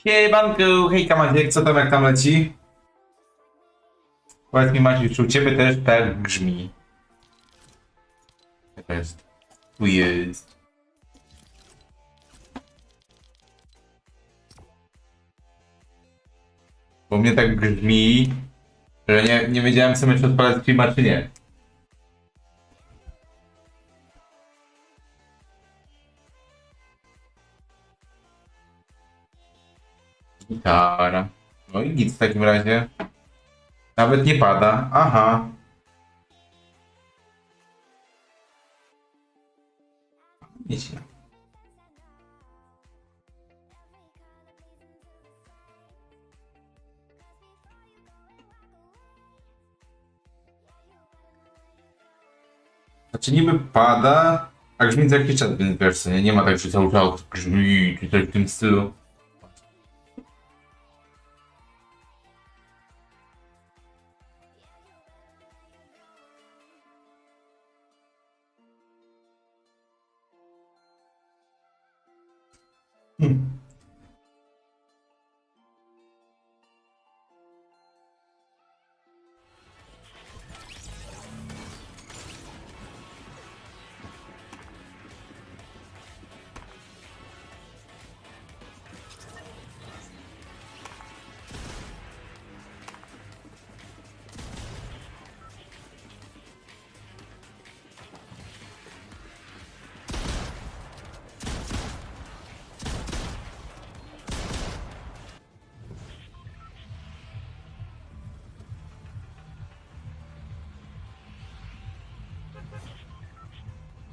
Siemanku, hejka Maciek, co tam jak tam leci? Powiedz mi Maciek, czy u ciebie też tak grzmi? Co to jest? Tu jest. Bo mnie tak grzmi, że nie, nie wiedziałem co myślę odpalać streama czy nie. Gitara. No i nic w takim razie. Nawet nie pada. Aha. Wiecie. Znaczy niby pada, a grzmi co jakiś czas, co, nie, nie ma tak, że cały czas grzmi, czy coś w tym stylu. Hmm.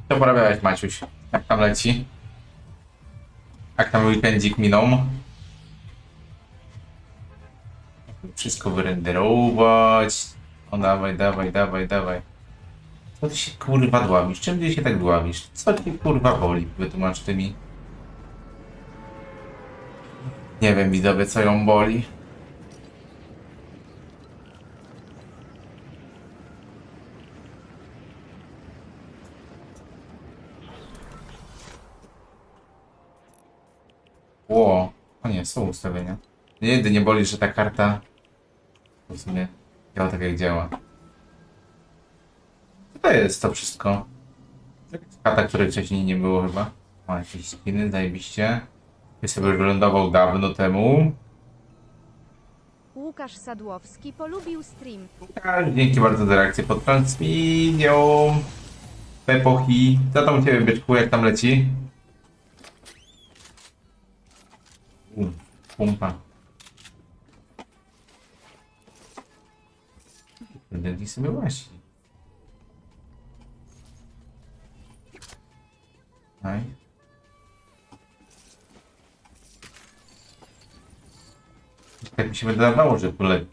Co porabiałeś, Maciuś? Jak tam leci? Jak tam weekendzik minął? Wszystko wyrenderować. O, dawaj, dawaj, dawaj, dawaj. Co ty się kurwa dławisz? Czym ty się tak dławisz? Co ci kurwa boli? Wytłumacz ty mi. Nie wiem, widzowie, co ją boli. Ło, o nie, są ustawienia. Nie, jedynie boli, że ta karta w sumie działa tak jak działa. To jest to wszystko? Karta, której wcześniej nie było chyba. Ma jakieś skiny, zajebiście. Ja sobie wylądował dawno temu. Łukasz Sadłowski polubił stream. A, dzięki bardzo za reakcję pod transmisją. Epochi. Co tam u ciebie, byczku, jak tam leci? U, pumpa. Denti sobie właśnie. Aj. Tak mi się wydawało, że tu le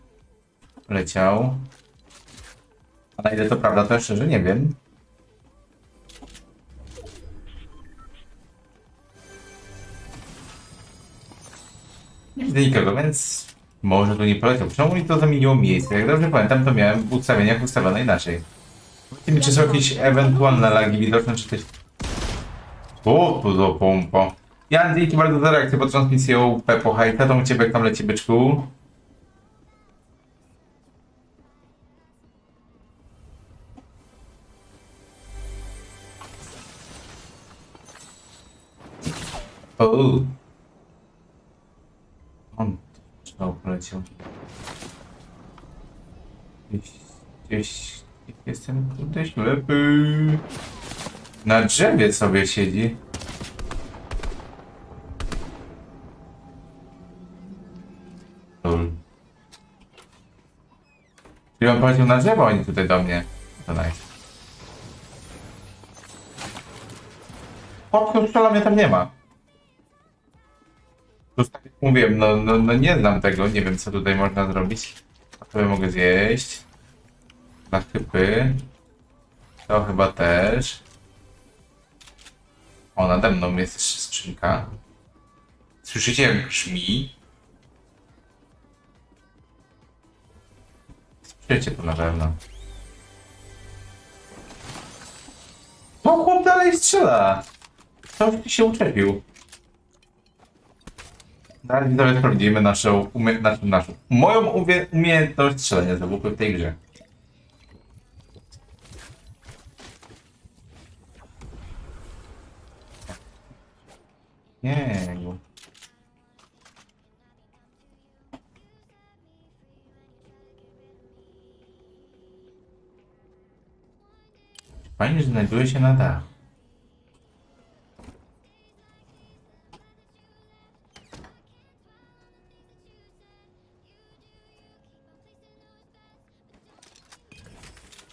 leciał. A na ile to prawda, to ja szczerze nie wiem. Nie widzę nikogo, więc może tu nie poleciał. Czemu mi to zamieniło miejsce? Jak dobrze pamiętam, to miałem w ustawieniach ustawione inaczej. Powiedzcie czy są jakieś ewentualne lagi widoczne, czy coś... O, tu do pompa. Jan, dzięki bardzo za reakcję pod transmisją Pepo Hajta. U ciebie tam leci byczku. O. Znowu poleciał. Gdzieś, gdzieś jestem kurde ślepy. Na drzewie sobie siedzi. Lol. Czyli on poleciał na drzewo, a nie tutaj do mnie. To nice. Chłopcy strzela mnie tam nie ma. To tak jak mówiłem, no, no, no nie znam tego, nie wiem co tutaj można zrobić. To ja mogę zjeść. Zakrypy. To chyba też. O, nade mną jest jeszcze skrzynka. Słyszycie jak brzmi? Słyszycie to na pewno. To chłop dalej strzela! Już się uczepił? Dalej widzowie sprawdzimy naszą, umie, naszą, naszą moją umie, umiejętność strzelania z w tej grze. Nie. Fajnie, że znajduje się na dachu.